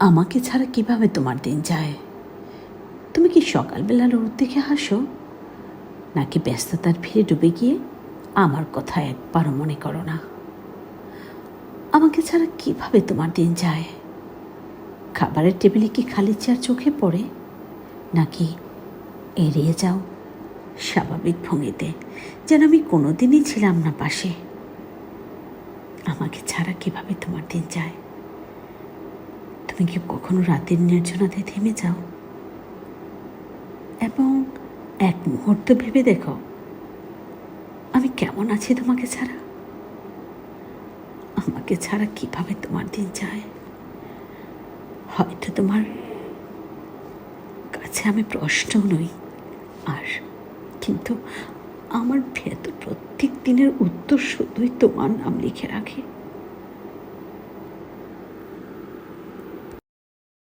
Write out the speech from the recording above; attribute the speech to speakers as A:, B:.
A: আমাকে ছাড়া কীভাবে তোমার দিন যায়? তুমি কি সকালবেলা রোদ দেখে হাসো? নাকি ব্যস্ততার ভিড়ে ডুবে গিয়ে আমার কথা একবারও মনে করো না? আমাকে ছাড়া কীভাবে তোমার দিন যায়? খাবারের টেবিলে কি খালি চেয়ার চোখে পড়ে? নাকি এড়িয়ে যাও স্বাভাবিক ভঙ্গিতে, যেন আমি কোনোদিনই ছিলাম না পাশে? আমাকে ছাড়া কীভাবে তোমার দিন যায়? তুমি কি কখনো রাতের নির্জনতায় থেমে যাও? এবং এক মুহূর্ত ভেবে দেখো, আমি কেমন আছি তোমাকে ছাড়া? আমাকে ছাড়া কীভাবে তোমার দিন যায়? হয়তো তোমার কাছে আমি প্রশ্ন নই, আর কিন্তু আমার ভেতর প্রত্যেক দিনের উত্তর শুধুই তোমার নাম লিখে রাখে।